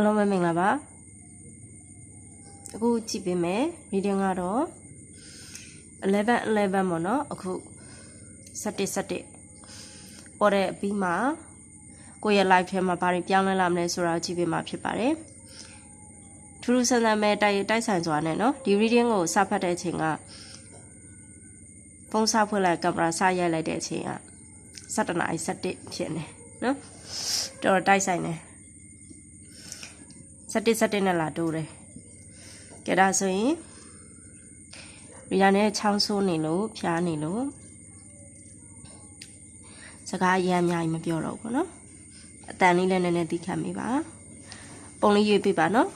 အလုံးပဲမင်္ဂလာပါအခုကြည့်ပေးမယ် reading ကတော့11 11ပေါ့နော်အခု17 17ပေါ်တဲ့အပြီးမှာကိုယ့်ရဲ့ live ထဲမှာဘာတွေပြောင်းလဲလာမလဲဆိုတာကိုကြည့်ပေးမှာဖြစ်ပါတယ်ထူးထူးဆန်းဆန်းပဲတိုက်တိုက်ဆိုင်စွာနဲ့နော်ဒီ reading ကိုစဖတ်တဲ့အချိန်ကဖုန်းစဖွင့်လိုက်ကင်မရာစရိုက်လိုက်တဲ့အချိန်က7နာရီ7ဖြစ်နေနော်တော်တော်တိုက်ဆိုင်နေ 7 7နဲ့လာတိုးတယ်ကဲဒါဆိုရင်ရီယာနဲ့ချောင်းဆိုးနေလို့ဖျားနေလို့စကားအများအများကြီးမပြောတော့ဘူးเนาะအတန်လေးလည်းနည်းနည်းသိခံမိပါပုံလေးရွေးပြပါเนาะ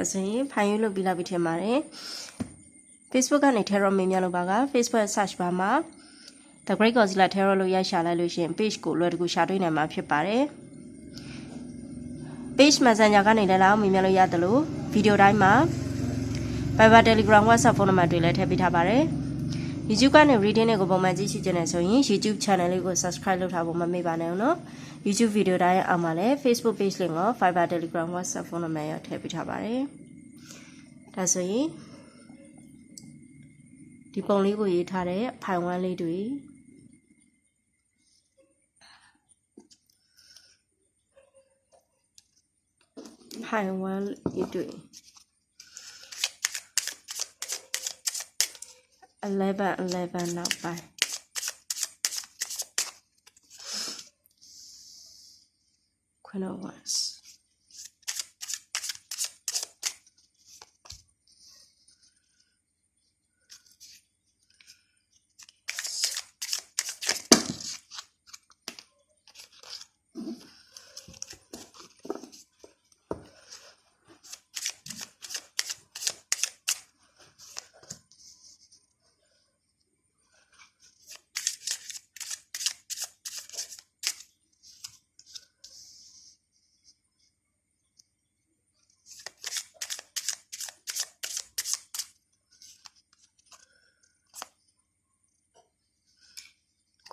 ဒါဆိုရင်ဖိုင်ယူလုပ်ပြီးလာပြီထင်ပါတယ် Facebook ကနေ Terror မေးမြန်းလို့ပါက Facebook search bar မှာ The Great Godzilla Terror လို့ရိုက်ရှာလိုက်လို့ရှိရင် page ကိုလွယ်တကူရှာတွေ့နိုင်မှာဖြစ်ပါတယ် page messenger ကနေလည်းလောက်မေးမြန်းလို့ရတယ်လို့ဗီဒီယိုတိုင်းမှာ Viber Telegram WhatsApp ဖုန်းနံပါတ်တွေလည်းထည့်ပေးထားပါတယ် YouTube ကနေ reading တွေကိုပုံမှန်ကြည့်ရှုကြနေဆိုရင် YouTube channel လေးကို subscribe လုပ်ထားဖို့မမေ့ပါနဲ့ဦးနော် YouTube ဗီဒီယိုတိုင်းအောက်မှာလည်း Facebook page link ကို Viber Telegram WhatsApp ဖုန်းနံပါတ်ရထည့်ပေးထားပါတယ်ဒါဆိုရင်ဒီပုံလေးကိုရေးထားတဲ့ဖိုင်ဝမ်းလေးတွေဖိုင်ဝမ်းလေးတွေ11 11နောက်ပိုင်း ခွန်း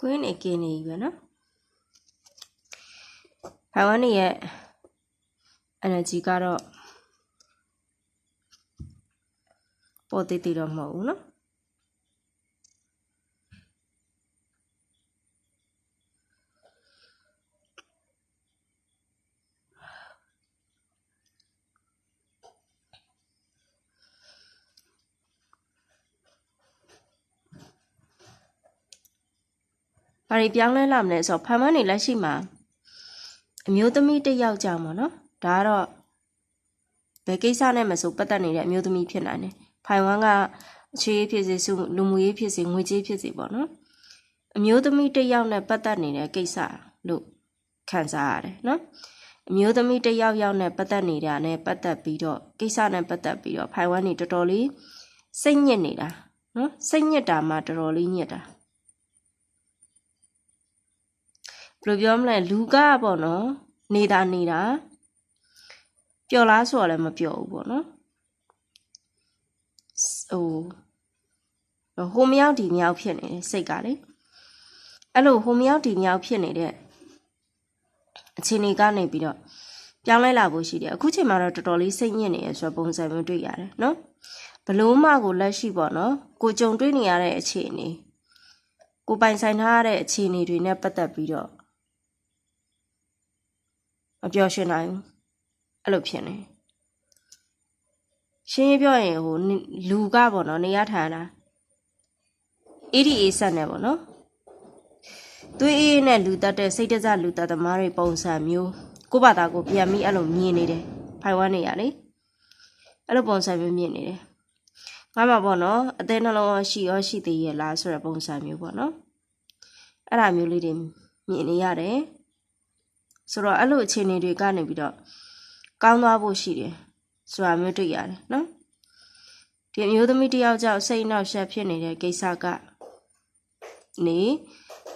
queen အကင်းနေပြီပဲနော်ဖိုင်ဝမ်နေရဲ့ energy ကတော့ပေါ်သေးသေးတော့မဟုတ်ဘူးနော် ဘာတွေပြောင်းလဲလာမလဲဆိုတော့ဖန်မန်းနေလက်ရှိမှာအမျိုးသမီးတစ်ယောက်ကြောင့်ပေါ့နော်ဒါကတော့ဘယ်ကိစ္စနဲ့မဆိုပတ်သက်နေတဲ့အမျိုးသမီးဖြစ်နိုင်တယ်ဖိုင်ဝမ်ကအခြေရေးဖြစ်စေစုလူမှုရေးဖြစ်စေငွေကြေးဖြစ်စေပေါ့နော်အမျိုးသမီးတစ်ယောက်နဲ့ပတ်သက်နေတဲ့ကိစ္စလို့ခံစားရတယ်နော်အမျိုးသမီးတစ်ယောက်ယောက်နဲ့ပတ်သက်နေတာနဲ့ပတ်သက်ပြီးတော့ကိစ္စနဲ့ပတ်သက်ပြီးတော့ဖိုင်ဝမ်နေတော်တော်လေးစိတ်ညစ်နေတာနော်စိတ်ညစ်တာမှတော်တော်လေးညစ်တာ ဘယ်လိုပြောမလဲလူကပေါ့နော်နေတာနေတာပျော်လားဆိုတော့လည်းမပျော်ဘူးပေါ့နော်ဟိုဟိုမရောက်ဒီမြောက်ဖြစ်နေတယ်စိတ်ကလေအဲ့လိုဟိုမရောက်ဒီမြောက်ဖြစ်နေတဲ့အခြေအနေကနေပြီးတော့ပြောင်းလဲလာဖို့ရှိတယ်အခုချိန်မှာတော့တော်တော်လေးစိတ်ညစ်နေရဆိုတော့ပုံစံမျိုးတွေ့ရတယ်နော်ဘလို့မှကိုလက်ရှိပေါ့နော်ကိုကြုံတွေ့နေရတဲ့အခြေအနေကိုပိုင်ဆိုင်ထားရတဲ့အခြေအနေတွေနဲ့ပတ်သက်ပြီးတော့မ ပြောရှင်နိုင်ဘူးအဲ့လိုဖြစ်နေရှင်းရပြောရင်ဟိုလူကပေါ့နော်နေရထိုင်တာ ADA ဆက်နေပေါ့နော်သွေးအေးနဲ့လူတက်တဲ့စိတ်တကြလူတက်သမားတွေပုံစံမျိုးကိုယ့်ဘာသာကိုပြန်ပြီးအဲ့လိုမြင်နေတယ်ဖိုင်ဝမ်းနေရလေအဲ့လိုပုံစံမျိုးမြင်နေတယ်ငါမှပေါ့နော်အသေးနှလုံးရောရှိရောရှိသေးရဲ့လားဆိုတဲ့ပုံစံမျိုးပေါ့နော်အဲ့ဒါမျိုးလေးတွေမြင်နေရတယ် ဆိုတော့အဲ့လိုအခြေအနေတွေကနေပြီးတော့ကောင်းသွားဖို့ရှိတယ်ဆိုတာမျိုးတွေ့ရတယ်နော်ဒီအမျိုးသမီးတစ်ယောက်ကြောင့်စိတ်နှောက်ယှက်ဖြစ်နေတဲ့ကိစ္စကနေ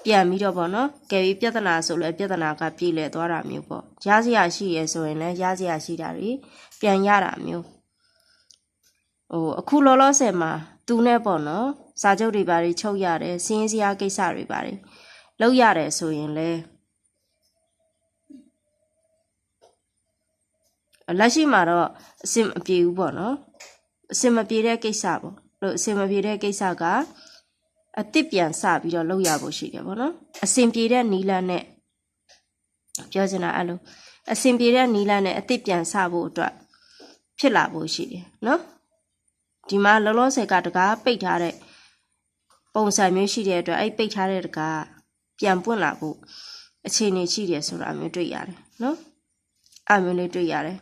ပြန်ပြီးတော့ပေါ့နော်ကယ်ပြီးပြဿနာဆိုလဲပြဿနာကပြည်လဲသွားတာမျိုးပေါ့ရစရာရှိရဲဆိုရင်လည်းရစရာရှိတာတွေပြန်ရတာမျိုးဟိုအခုလောလောဆယ်မှာသူနဲ့ပေါ့နော်စာချုပ်တွေပါတွေချုပ်ရတယ်စင်းစရာကိစ္စတွေပါတွေလောက်ရတယ်ဆိုရင်လည်း လက်ရှိမှာတော့အဆင်မပြေဘူးပေါ့နော်အဆင်မပြေတဲ့ကိစ္စပေါ့လို့အဆင်မပြေတဲ့ကိစ္စကအတစ်ပြန်စပြီးတော့လုပ်ရဖို့ရှိတယ်ပေါ့နော်အဆင်ပြေတဲ့နီလန်းနဲ့ပြောချင်တာအဲ့လိုအဆင်ပြေတဲ့နီလန်းနဲ့အတစ်ပြန်စဖို့အတွက်ဖြစ်လာဖို့ရှိတယ်နော်ဒီမှာလောလောဆယ်ကတကားပိတ်ထားတဲ့ပုံစံမျိုးရှိတဲ့အတွက်အဲ့ပိတ်ထားတဲ့တကားပြန်ပွင့်လာဖို့အခြေအနေရှိတယ်ဆိုတာမျိုးတွေ့ရတယ်နော်အဲ့မျိုးလေးတွေ့ရတယ်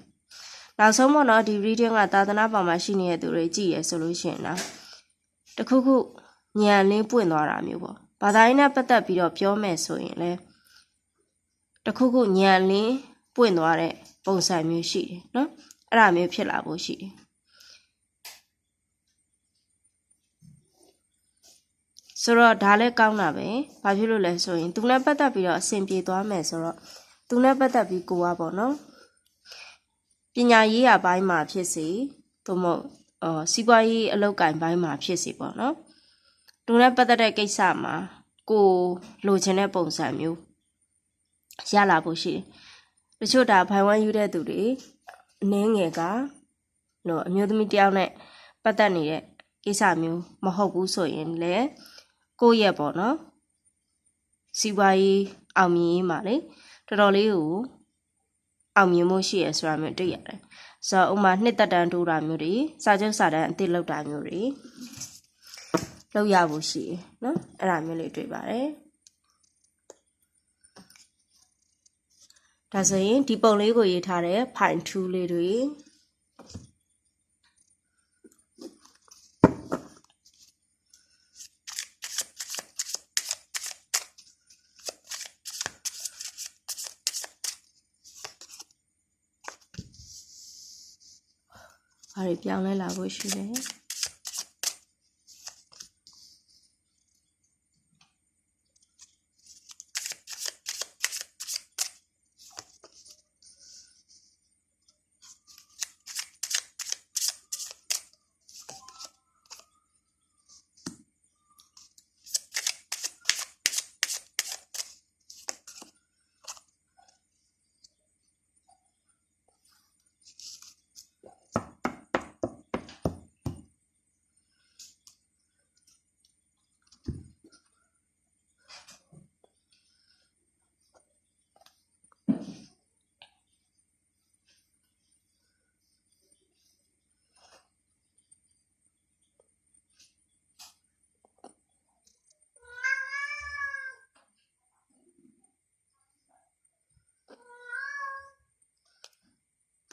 နောက်ဆုံးပေါ့နော်ဒီ reading ကသာသနာပေါ်မှာရှိနေတဲ့သူတွေကြည့်ရဆိုလို့ရှိရင်တော့တခုခုညံလင်းပွင့်သွားတာမျိုးပေါ့ဘာသာရေးနဲ့ပတ်သက်ပြီးတော့ပြောမယ်ဆိုရင်လည်းတခုခုညံလင်းပွင့်သွားတဲ့ပုံစံမျိုးရှိတယ်နော်အဲ့ဒါမျိုးဖြစ်လာဖို့ရှိတယ်ဆိုတော့ဒါလည်းကောင်းတာပဲဘာဖြစ်လို့လဲဆိုရင်သူနဲ့ပတ်သက်ပြီးတော့အဆင်ပြေသွားမယ်ဆိုတော့သူနဲ့ပတ်သက်ပြီးကိုကပေါ့နော် ပညာရေးရာဘိုင်းမှာဖြစ်စေသို့မဟုတ်အော်စီးပွားရေးအလုပ်ကိုင်ဘိုင်းမှာဖြစ်စေပေါ့နော်သူနဲ့ပတ်သက်တဲ့ကိစ္စမှာကိုလိုချင်တဲ့ပုံစံမျိုးရလာဖို့ရှိတယ်တချို့ဒါဘိုင်ဝမ်ယူတဲ့သူတွေအနည်းငယ်ကလို့အမျိုးသမီးတယောက်နဲ့ပတ်သက်နေတဲ့ကိစ္စမျိုးမဟုတ်ဘူးဆိုရင်လည်းကိုယ့်ရဲ့ပေါ့နော်စီးပွားရေးအောင်မြင်ရေးမှာလေတော်တော်လေးကို အောင်မြင်မှုရှိရဆိုတာမျိုးတွေ့ရတယ်ဆိုတော့ဥမာနှစ်သက်တမ်းတိုးတာမျိုးတွေစာချုပ်စာတမ်းအသစ်လောက်တာမျိုးတွေလောက်ရဖို့ရှိရနော်အဲ့ဒါမျိုးလေးတွေ့ပါတယ်ဒါဆိုရင်ဒီပုံလေးကိုရေးထားတဲ့ fine tool လေးတွေ ဘာတွေပြောင်းလဲလာဖို့ရှိလဲ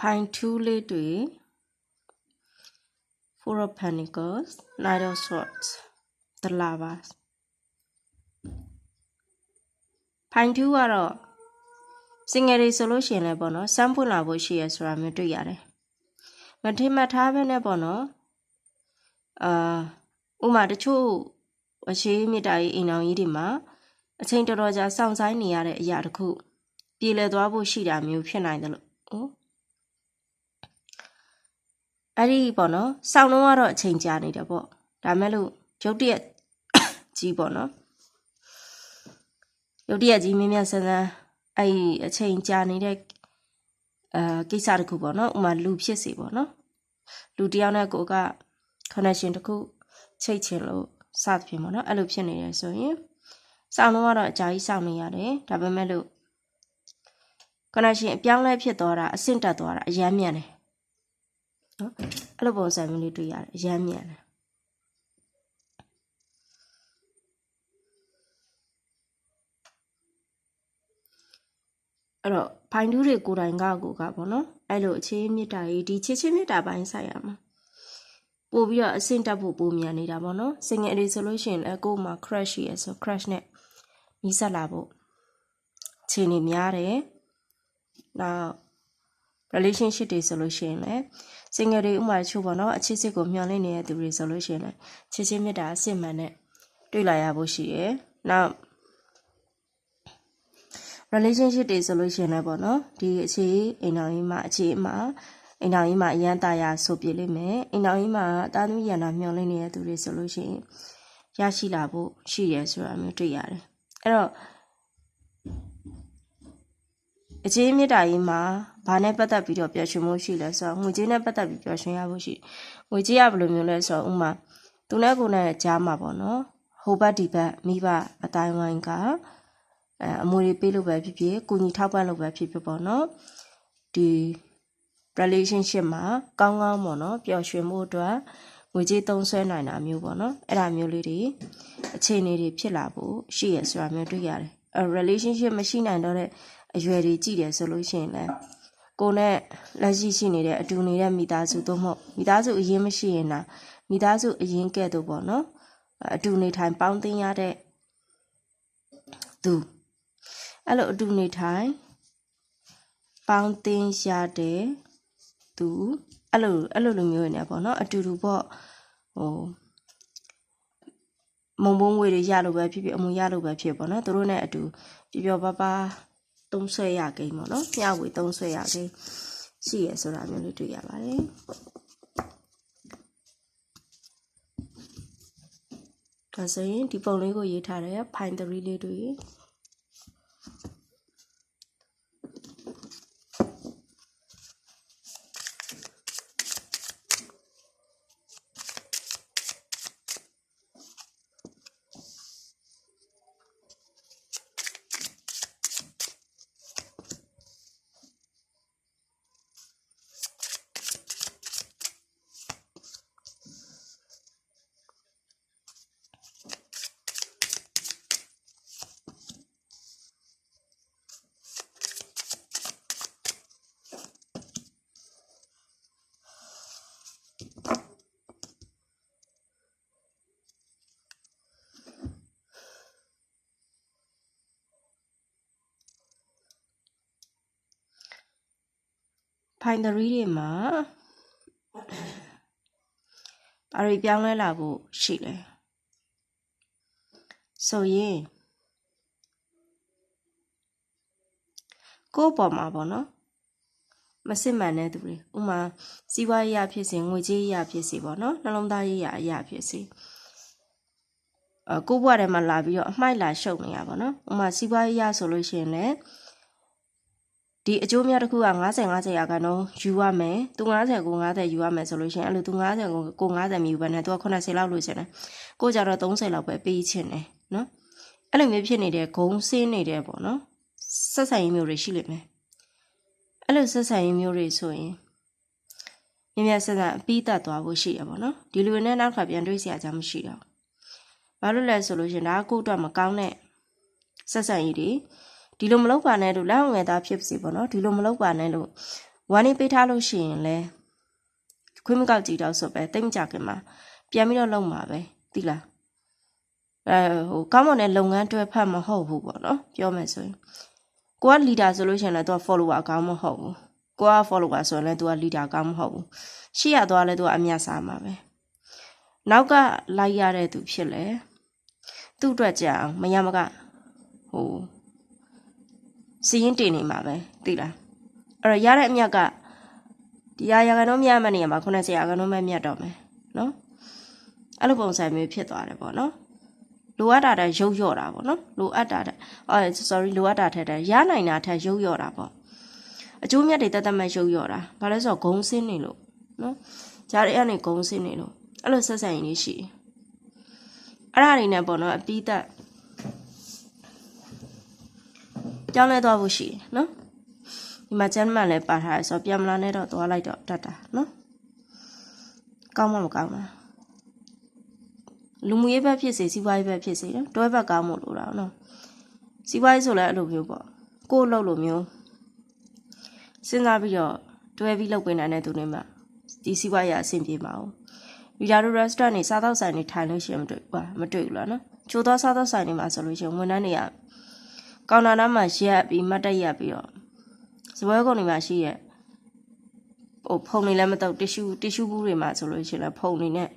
ဖိုင်2လေးတွေ Four of Pentacles Knight of Swords The Lovers ဖိုင်2ကတော့စင်ငယ်တွေဆိုလို့ရှိရင်လည်းပေါ့နော်စမ်းပွင့်လာဖို့ရှိရဆိုတာမျိုးတွေ့ရတယ်မထင်မှတ်ထားဘဲနဲ့ပေါ့နော်အာဥမာတချို့အရှိမြစ်တာကြီးအိမ်အောင်ကြီးတွေမှာအချိန်တော်တော်ကြာစောင့်ဆိုင်နေရတဲ့အရာတခုပြေလည်သွားဖို့ရှိတာမျိုးဖြစ်နိုင်တယ်လို့ဟုတ် အဲ့ဒီပေါ့နော်စောင့်တော့ကတော့အချိန်ကြာနေတယ်ပေါ့ဒါမဲ့လို့ရုတ်တရက်ကြီးပေါ့နော်ရုတ်တရက်ကြီးမြင်းမြတ်ဆန်းဆန်းအဲ့ဒီအချိန်ကြာနေတဲ့အာကိစ္စတခုပေါ့နော်ဥမာလူဖြစ်စီပေါ့နော်လူတယောက်နဲ့ကိုက connection တခုချိတ်ချင်လို့စသဖြင့်ပေါ့နော်အဲ့လိုဖြစ်နေတယ်ဆိုရင်စောင့်တော့ကတော့အကြာကြီးစောင့်နေရတယ်ဒါပေမဲ့လို့ connection အပြောင်းလဲဖြစ်သွားတာအဆင့်တက်သွားတာအယမ်းမြန်တယ် နော်အဲ့လိုပုံစံမျိုးလေးတွေ့ရတယ်အယမ်းမြန်တယ်အဲ့တော့ဖိုင်တူးတွေကိုယ်တိုင်ကကိုကပေါ့နော်အဲ့လိုအခြေမြစ်တာကြီးဒီချစ်ချင်းမြစ်တာပိုင်းဆိုင်ရမှာပို့ပြီးတော့အဆင့်တက်ဖို့ပိုမြန်နေတာပေါ့နော်စင်ငယ်လေးဆိုလို့ရှိရင်လည်းကို့မှာ crash ရယ်ဆို crash နဲ့နီးစပ်လာဖို့ခြေနေများတယ်နောက် relationship တွေဆိုလို့ရှိရင်လည်း ရှင်ငယ်တွေဥမာချို့ပေါ့နော်အချစ်စစ်ကိုမျှော်လင့်နေတဲ့သူတွေဆိုလို့ရှိရင်ချစ်ချင်းမေတ္တာအစစ်မှန်နဲ့တွေ့လာရဖို့ရှိရယ်နောက် relationship တွေဆိုလို့ရှိရင်လည်းပေါ့နော်ဒီအခြေအိမ်တော်ကြီးမှာအခြေအမှာအိမ်တော်ကြီးမှာအရန်တာယာဆိုပြလိမ့်မယ်အိမ်တော်ကြီးမှာတာသမီရန်တာမျှော်လင့်နေတဲ့သူတွေဆိုလို့ရှိရင်ရရှိလာဖို့ရှိရယ်ဆိုတာမျိုးတွေ့ရတယ်အဲ့တော့ အခြေမေတ္တာကြီးမှာဘာနဲ့ပတ်သက်ပြီးတော့ပျော်ရွှင်မှုရှိလဲဆိုတော့ငွေကြေးနဲ့ပတ်သက်ပြီးပျော်ရွှင်ရဖို့ရှိငွေကြေးရဘယ်လိုမျိုးလဲဆိုတော့ဥမာသူနဲ့ကိုယ်နဲ့ကြားမှာပေါ့နော်ဟိုဘက်ဒီဘက်မိဘအတိုင်းဝိုင်းကအဲအမွေတွေပေးလို့ပဲဖြစ်ဖြစ်ကိုညီထောက်ပံ့လို့ပဲဖြစ်ဖြစ်ပေါ့နော်ဒီ relationship မှာကောင်းကောင်းပေါ့နော်ပျော်ရွှင်မှုအတွက်ငွေကြေးသုံးစွဲနိုင်တာမျိုးပေါ့နော်အဲ့ဒါမျိုးလေးတွေအခြေအနေတွေဖြစ်လာဖို့ရှိရဆိုတာမျိုးတွေ့ရတယ်အဲ relationship မရှိနိုင်တော့တဲ့ အရွယ်တွေကြည့်တယ်ဆိုလို့ရှိရင်လည်းကိုနဲ့လက်ရှိရှိနေတဲ့အတူနေတဲ့မိသားစုသို့မဟုတ်မိသားစုအရင်မရှိရင်လားမိသားစုအရင်ကဲ့သို့ပေါ့နော်အတူနေထိုင်ပေါင်းသင်းရတဲ့သူအဲ့လိုအတူနေထိုင်ပေါင်းတင်ရတဲ့သူအဲ့လိုအဲ့လိုလိုမျိုးနေပေါ့နော်အတူတူပေါ့ဟိုမုံဘုံငွေတွေရလို့ပဲဖြစ်ဖြစ်အမွေရလို့ပဲဖြစ်ပေါ့နော်သူတို့နဲ့အတူပျော်ပျော်ပါပါ သုံးဆွဲရကိန်းပေါ့နော်မျှဝေသုံးဆွဲရကိန်းရှိရဆိုတာမျိုးလေးတွေ့ရပါတယ်ဒါဆိုရင်ဒီပုံလေးကိုရေးထားတဲ့ဖိုင်3လေးတွေ့ ဖိုင်တရီတွေမှာဘာတွေပြောင်းလဲလာဖို့ရှိလဲဆိုရင်ကိုယ့်ပေါ်မှာပေါ့နော်မစစ်မှန်တဲ့သူတွေဥမာစီးပွားရေးအဖြစ်စေငွေကြေးရေးအဖြစ်စေပေါ့နော်နှလုံးသားရေးအရာအဖြစ်စေအကိုယ့်ဘဝထဲမှာလာပြီးတော့အမိုက်လာရှုပ်နေရပါတော့ဥမာစီးပွားရေးရဆိုလို့ရှိရင်လည်း ဒီအကျိုးများတစ်ခုက90 90ရာခိုင်နှုန်းယူရမယ်သူ90ကို90ယူရမယ်ဆိုလို့ရှိရင်အဲ့လိုသူ90ကိုကို90မယူဘဲနဲ့သူက80လောက်လို့ရှင်တယ်ကိုကြတော့30လောက်ပဲပေးချင်တယ်နော်အဲ့လိုမျိုးဖြစ်နေတဲ့ဂုံစင်းနေတယ်ပေါ့နော်ဆက်ဆံရေးမျိုးတွေရှိလိမ့်မယ်အဲ့လိုဆက်ဆံရေးမျိုးတွေဆိုရင်မြင်မြတ်ဆက်ဆံအပြီးတတ်သွားဖို့ရှိရပါတော့ဒီလူတွေနဲ့နောက်ခါပြန်တွေ့စရာအကြောင်းမရှိတော့ဘာလို့လဲဆိုလို့ရှင်ဒါကကိုယ့်အတွက်မကောင်းတဲ့ဆက်ဆံရေးတွေ ဒီလိုမလုပ်ပါနဲ့လို့လက်အောင်ငယ်သားဖြစ်စီပေါ့နော်ဒီလိုမလုပ်ပါနဲ့လို့ဝမ်းနေပေးထားလို့ရှိရင်လဲခွေးမကောက်ကြည့်တော့ဆိုပဲတိတ်မကြခင်မှာပြန်ပြီးတော့လုံမှာပဲသိလားအဲဟိုကောင်းမွန်တဲ့လုပ်ငန်းတွဲဖက်မဟုတ်ဘူးပေါ့နော်ပြောမယ်ဆိုရင်ကိုက leader ဆိုလို့ရှိရင်လည်းသူက follower ကောင်းမဟုတ်ဘူးကိုက follower ဆိုရင်လည်းသူက leader ကောင်းမဟုတ်ဘူးရှေ့ရသွားလဲသူကအမြတ်စားမှာပဲနောက်ကလိုက်ရတဲ့သူဖြစ်လေသူ့အတွက်ကြအောင်မရမကဟို စီရင်တင်နေမှာပဲသိလားအဲ့တော့ရတဲ့အမြတ်ကဒီရာရာကတော့မြတ်မနေရမှာ90ရာကတော့မဲ့မြတ်တော့မယ်နော်အဲ့လိုပုံစံမျိုးဖြစ်သွားတယ်ပေါ့နော်လိုအပ်တာတဲ့ရုပ်ရော့တာပေါ့နော်လိုအပ်တာတဲ့အော် sorry လိုအပ်တာထက်တဲ့ရနိုင်တာထက်ရုပ်ရော့တာပေါ့အကျိုးမြတ်တွေတတ်တတ်မဲ့ရုပ်ရော့တာဘာလဲဆိုတော့ဂုံစင်းနေလို့နော်ဂျားတွေကနေဂုံစင်းနေလို့အဲ့လိုဆက်ဆံရင်လေးရှိတယ်အဲ့ဒါတွေနဲ့ပေါ့နော်အပြီးသက် ပြောင်းလဲသွားဖို့ရှိတယ်နော်ဒီမှာကျမ်းမှန်လည်းပါထားရဆိုတော့ပြန်မလာနဲ့တော့သွားလိုက်တော့တတ်တာနော်ကောင်းမှမကောင်းလားလူမှုရေးဘက်ဖြစ်စေစီးပွားရေးဘက်ဖြစ်စေနော်တွဲဘက်ကောင်းမို့လို့တော့နော်စီးပွားရေးဆိုလည်းအဲ့လိုမျိုးပေါ့ကိုယ်လှုပ်လို့မျိုးစဉ်းစားပြီးတော့တွဲပြီးလုပ်ပေးနိုင်တဲ့သူတွေမှာဒီစီးပွားရေးအဆင်ပြေမှာ哦ဒီလာတို့ restaurant နေစားတော့ဆိုင်နေထိုင်လို့ရှိရင်မတွေ့ဘူးမတွေ့ဘူးလားနော်ချိုးသောစားတော့ဆိုင်နေမှာဆိုလို့ရှိရင်ဝန်ထမ်းတွေက ကောင်တာနားမှာရက်ပြီးမတ်တက်ရက်ပြီးတော့စပွဲကုန်တွေမှာရှိရဲ့ဟိုဖုန်တွေလည်းမတော့တ िश ူတ िश ူဘူးတွေမှာဆိုလို့ရှိရင်လည်းဖုန်တွေနဲ့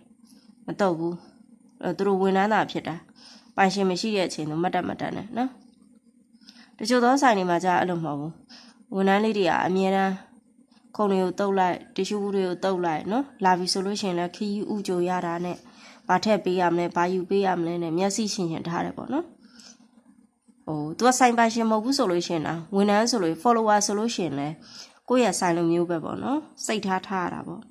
မတော့ဘူးအဲသူတို့ဝန်ထမ်းတာဖြစ်တာဘ ပိုင်ရှင်မရှိတဲ့အချိန်တော့မတ်တက်မတ်တက်နဲ့နော်တချို့သောဆိုင်တွေမှာကြာအဲ့လိုမဟုတ်ဘူးဝန်ထမ်းလေးတွေကအမြဲတမ်းခုံတွေကိုတုပ်လိုက်တ िश ူဘူးတွေကိုတုပ်လိုက်နော်လာပြီဆိုလို့ရှိရင်လည်းခီးဥကြိုရတာနဲ့ဘာထက်ပေးရမလဲဘာယူပေးရမလဲနဲ့မျက်စိရှင်ရှင်ထားတယ်ပေါ့နော် ဟိုသူကဆိုင်ပိုင်ရှင်မဟုတ်ဘူးဆိုလို့ရှိရင်တော့ဝန်ထမ်းဆိုလို့ follower ဆိုလို့ရှိရင်လည်းကိုယ့်ရဲ့ဆိုင်လိုမျိုးပဲပေါ့နော်စိတ်ထားထားရတာပေါ့ဒါ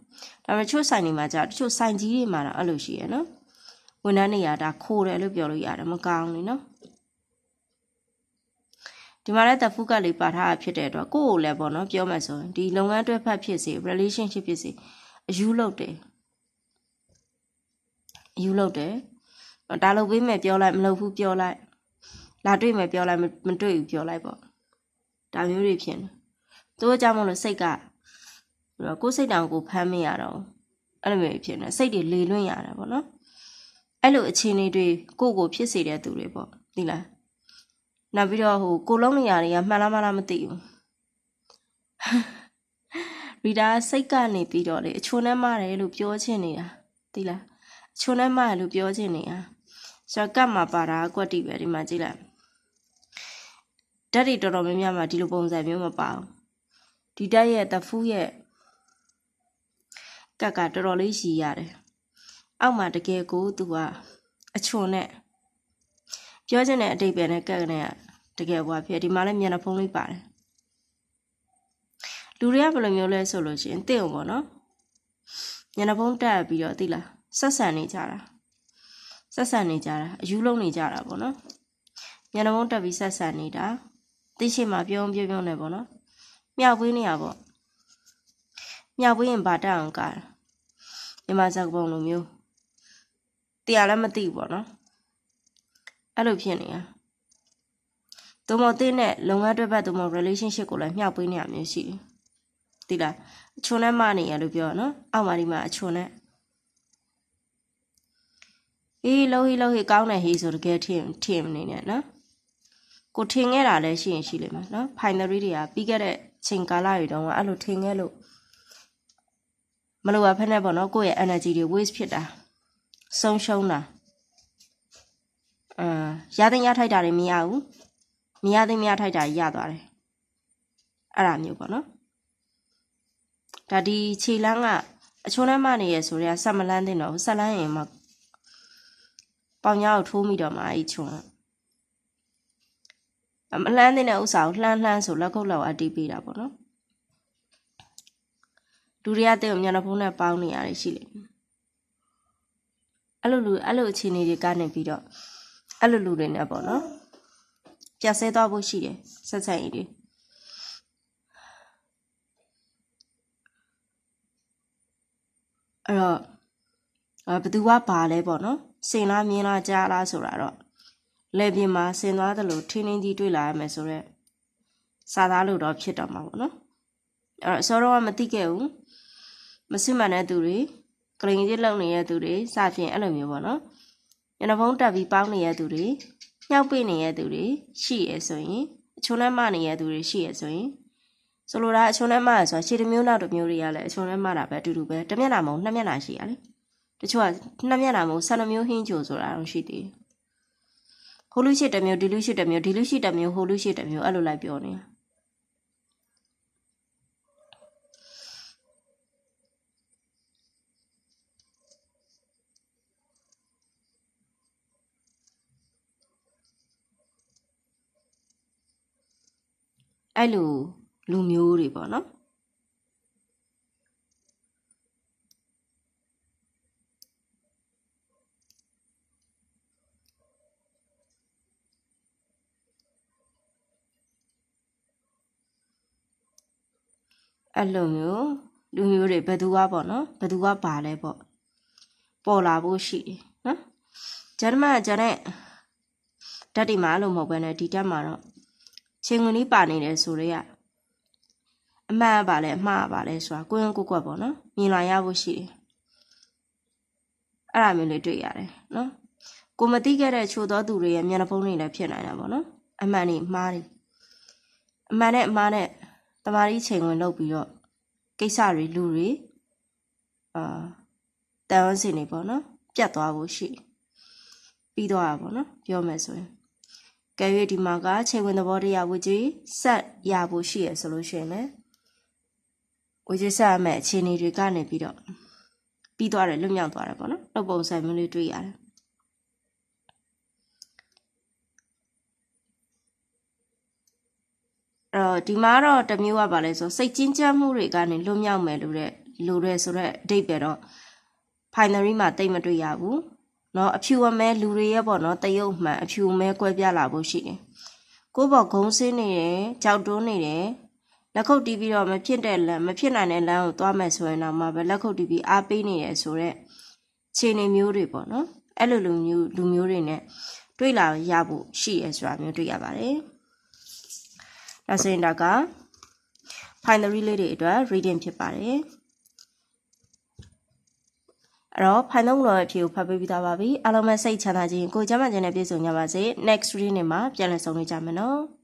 ပေမဲ့တချို့ဆိုင်တွေမှာကြာတချို့ဆိုင်ကြီးတွေမှာတော့အဲ့လိုရှိရနော်ဝန်ထမ်းနေရတာခိုးတယ်လို့ပြောလို့ရတယ်မကောင်းဘူးနော်ဒီမှာလည်းတဖူးကလေးပါထားတာဖြစ်တဲ့အတွက်ကိုယ့်ကိုလည်းပေါ့နော်ပြောမှဆိုရင်ဒီလုပ်ငန်းတွဲဖက်ဖြစ်စေ relationship ဖြစ်စေအယူလုပ်တယ်အယူလုပ်တယ်ဒါလုပ်ပေးမယ်ပြောလိုက်မလုပ်ဘူးပြောလိုက် လာတွေ့မယ်ပြောလိုက်မတွေ့ဘူးပြောလိုက်ပေါ့ဒါမျိုးတွေဖြစ်နေသူကကြောင့်မလို့စိတ်ကပြီးတော့ကိုယ်စိတ်တောင်ကိုဖမ်းမရတော့အဲ့လိုမျိုးဖြစ်နေစိတ်တွေလေလွင့်ရတယ်ပေါ့နော်အဲ့လိုအခြေအနေတွေကိုယ့်ကိုဖြစ်စေတဲ့သူတွေပေါ့သိလားနောက်ပြီးတော့ဟိုကိုလုံးနေရတွေကမှန်လားမလားမသိဘူးရီဒါစိတ်ကနေပြီးတော့လေအချိုးနဲ့မတယ်လို့ပြောချင်နေတာသိလားအချိုးနဲ့မတယ်လို့ပြောချင်နေတာဆိုတော့ကတ်မှာပါတာကွက်တိပဲဒီမှာကြည့်လိုက် ဓာတ်တွေတော်တော်များများမှာဒီလိုပုံစံမျိုးမပါဘူးဒီဓာတ်ရဲ့တဖူးရဲ့ကတ်ကတော်တော်လေးရှည်ရတယ်အောက်မှာတကယ်ကိုသူကအချွန်နဲ့ပြောချင်တဲ့အတိတ်ပဲနဲ့ကတ်ကနေကတကယ်ဘွားဖြစ်ဒီမှာလည်းမျက်နှာဖုံးလေးပါတယ်လူတွေကဘယ်လိုမျိုးလဲဆိုလို့ရှိရင်တင့်အောင်ပေါ့နော်မျက်နှာဖုံးတက်ပြီးတော့သိလားဆက်ဆံနေကြတာဆက်ဆံနေကြတာအယူလုံးနေကြတာပေါ့နော်မျက်နှာဖုံးတက်ပြီးဆက်ဆံနေတာ သိရှိမှပြုံးပြုံးပြုံးနေပေါ့နော်မြောက်ပွေးနေရပေါ့မြောက်ပွေးရင်ဗာတက်အောင်ကားမြန်မာစကားပုံလိုမျိုးတရားလည်းမသိဘူးပေါ့နော်အဲ့လိုဖြစ်နေတာသူမသိတဲ့လုပ်ငန်းတွဲဘက်သူမ relationship ကိုလည်းမြှောက်ပေးနေရမျိုးရှိတယ်။သိလားအချွန်နဲ့မနေရလို့ပြောနော်။အောက်မှာဒီမှာအချွန်နဲ့အေးလှုပ်ဟိလှုပ်ဟိကောင်းတယ်ဟိဆိုတကယ်ထင်ထင်နေနဲ့နော်။ ကိုထင်ခဲ့တာလည်းရှိရင်ရှိလိမ့်မယ်နော်။ finery တွေကပြီးခဲ့တဲ့ချိန်ကာလတွေတုန်းကအဲ့လိုထင်ခဲ့လို့မလိုအပ်ဖက်နဲ့ပေါ့နော်ကိုယ့်ရဲ့ energy တွေ waste ဖြစ်တာဆုံးရှုံးတာအာရတဲ့ရထိုက်တာတွေမရဘူးမရသိမရထိုက်တာရသွားတယ်အဲ့ဒါမျိုးပေါ့နော်ဒါဒီခြေလန်းကအချိုးနှမ်းမနေရဆိုရဲဆက်မလန်းတင်တော့ဆက်လန်းရင်မှပေါင်ညာကိုထိုးမိတော့မှအဲ့ချုံ မလန်းတဲ့ဥစ္စာကိုလှမ်းလှမ်းဆိုလက်ကုပ်လောက်အတီးပေးတာပေါ့နော်လူတွေကတဲ့မျက်နှာဖုံးနဲ့ပေါင်းနေရတယ်ရှိလိမ့်မယ်အဲ့လိုလူအဲ့လိုအခြေအနေတွေကနေပြီးတော့အဲ့လိုလူတွေနဲ့ပေါ့နော်ပြတ်ဆဲသွားဖို့ရှိတယ်ဆက်ဆက်ရည်တွေအဲ့တော့ဘယ်သူကပါလဲပေါ့နော်စင်လားမြင်လားကြားလားဆိုတာတော့ လေပြင်းမှာဆင်သွားသလိုထင်းထင်းကြီးတွေ့လာရမယ်ဆိုတော့စာသားလို့တော့ဖြစ်တော့မှာပေါ့နော်အဲ့တော့အစောတော့မသိခဲ့ဘူးမစစ်မှန်တဲ့သူတွေကရင်ကြီးလုံနေတဲ့သူတွေစဖြင့်အဲ့လိုမျိုးပေါ့နော်ညနေဖုံးတက်ပြီးပေါင်းနေတဲ့သူတွေညှောက်ပိနေတဲ့သူတွေရှိရဆိုရင်အချုံနဲ့မနေတဲ့သူတွေရှိရဆိုရင်ဆိုလိုတာအချုံနဲ့မရဆိုတာရှည်တစ်မျိုးနောက်တစ်မျိုးတွေကလည်းအချုံနဲ့မတာပဲအတူတူပဲတစ်မျက်နှာမဟုတ်နှစ်မျက်နှာရှိရလေတချို့ကနှစ်မျက်နှာမဟုတ်ဆယ်နှစ်မျိုးဟင်းချိုဆိုတာတော့ရှိသေးတယ် ဟိုလူရှိတစ်မျိုးဒီလူရှိတစ်မျိုးဒီလူရှိတစ်မျိုးဟိုလူရှိတစ်မျိုးအဲ့လိုလိုက်ပြောနေတာအဲ့လိုလူမျိုးတွေပေါ့နော် အဲ့လိုမျိုးလူမျိုးတွေဘယ်သူကပေါ့နော်ဘယ်သူကပါလဲပေါ့ပေါ်လာဖို့ရှိတယ်နော်ဂျာမန်ဂျာနဲ့ဓာတ်ဒီမှာလို့မဟုတ်ဘဲနဲ့ဒီတက်မှာတော့ချင်းဝင်လေးပါနေတယ်ဆိုတော့အမှန်ပါလဲအမှားပါလဲဆိုတာကိုရင်ကိုကွက်ပေါ့နော်မြင်လာရဖို့ရှိတယ်အဲ့ဒါမျိုးလေးတွေ့ရတယ်နော်ကိုမသိခဲ့တဲ့ချိုးသောသူတွေရဲ့မျက်နှာဖုံးတွေလည်းဖြစ်နိုင်တာပေါ့နော်အမှန်နေမှားတယ်အမှန်နဲ့အမှားနဲ့ တမာရီချိန်ဝင်လုပ်ပြီးတော့ကိစ္စတွေလူတွေအာတန်ဝန်းစင်တွေပေါ့နော်ပြတ်သွားဖို့ရှိတယ်ပြီးသွားတာပေါ့နော်ပြောမယ်ဆိုရင်ကဲ၍ဒီမှာကချိန်ဝင်သဘောတရားဝကြီးဆက်ရဖို့ရှိရဆိုလို့ရှိရင်လည်းဝကြီးဆက်ရမယ့်အခြေအနေတွေကနေပြီးတော့ပြီးသွားတယ်လွတ်မြောက်သွားတယ်ပေါ့နော်နှုတ်ပုံစံမျိုးလေးတွေ့ရတယ် တော့ဒီမှာတော့တစ်မျိုးကပါလဲဆိုစိတ်ချင်းချမ်းမှုတွေကနေလွတ်မြောက်မယ်လို့တဲ့လို့တဲ့ဆိုတော့အတိတ်ပဲတော့ finery မှာတိတ်မတွေ့ရဘူးเนาะအဖြူအမဲလူတွေရဲ့ပေါ့เนาะတရုတ်မှန်အဖြူအမဲကွဲပြားလာဖို့ရှိတယ်ကိုယ့်ဘော်ဂုံးစင်းနေတယ်ကြောက်တွန်းနေတယ်လက်ခုပ်တီးပြီးတော့မဖြစ်တဲ့လမ်းမဖြစ်နိုင်တဲ့လမ်းကိုသွားမယ်ဆိုရင်တော့မှပဲလက်ခုပ်တီးပြီးအားပေးနေတယ်ဆိုတော့ခြေနေမျိုးတွေပေါ့เนาะအဲ့လိုလူမျိုးလူမျိုးတွေနဲ့တွေ့လာရဖို့ရှိရဆိုတာမျိုးတွေ့ရပါတယ် ဒါဆိုရင်ဒါက finery လေးတွေအတွက် reading ဖြစ်ပါတယ်အဲ့တော့ဖိုင်သုံးလို့အဖြေကိုဖတ်ပေးပြီးသားပါပြီအားလုံးပဲစိတ်ချမ်းသာခြင်းကိုယ်ကျမ်းမာခြင်းနဲ့ပြည့်စုံကြပါစေ next reading မှာပြန်လည်ဆုံတွေ့ကြမယ်နော်